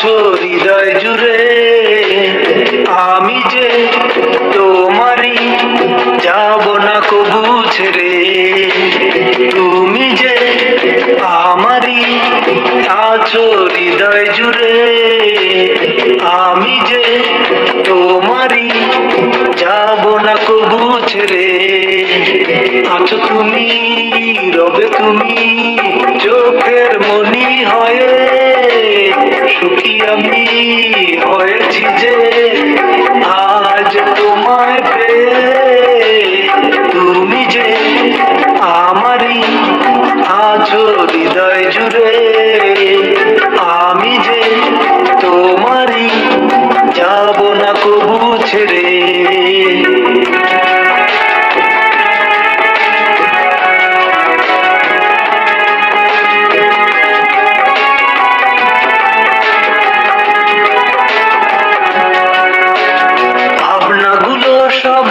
আছো হৃদয় জুড়ে আমি যে যাব না তুমি যে আছো হৃদয় জুড়ে। আমি যে তোমারই যাব না কবু ছেড়ে। আছো তুমি, রবে তুমি, চোখের মনি হয়ে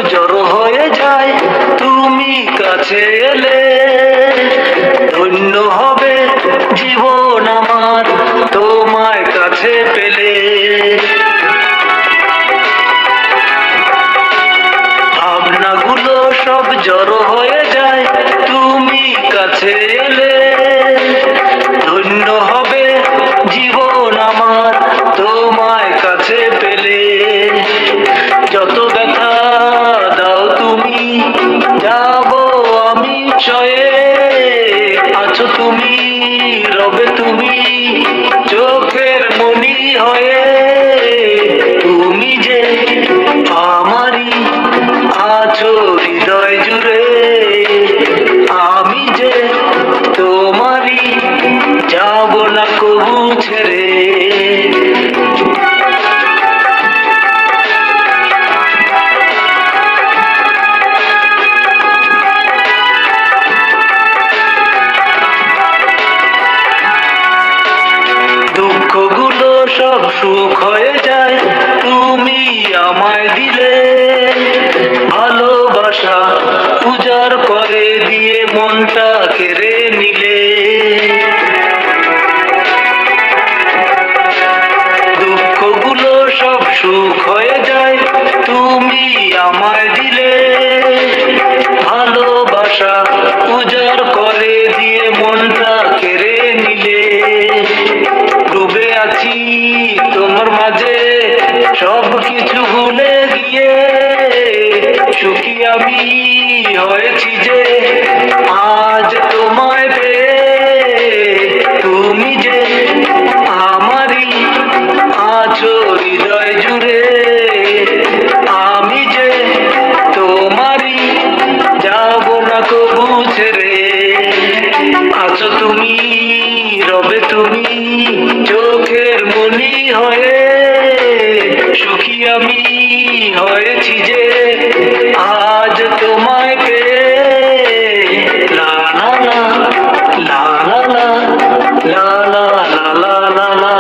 জড়ো হয়ে যায়, তুমি কাছে এলে। ধন্য হবে জীবন আমার, তোমায় কাছে পেলে। ভাবনাগুলো সব জড়ো হয়ে যায়, তুমি কাছে এলে। তুমি চোখের মনি হয়ে, তুমি যে আমারই আছো হৃদয় জুড়ে, আমি যে তোমারই যাব না কবু ছেড়ে। দুঃখগুলো সব সুখ হয়ে যায়। তুমি আমায় দিলে ভালোবাসা, উজাড় করে দিয়ে মনটা কেড়ে নিলে। দুঃখগুলো সব সুখ হয়ে যায়, তুমি আমায় দিলে তবে তুমি চোখের মনি হয়ে সুখী আমি হয়েছি যে আজ তোমায় পেয়ে লা লা লা লা লা লা লা লা লা লা লা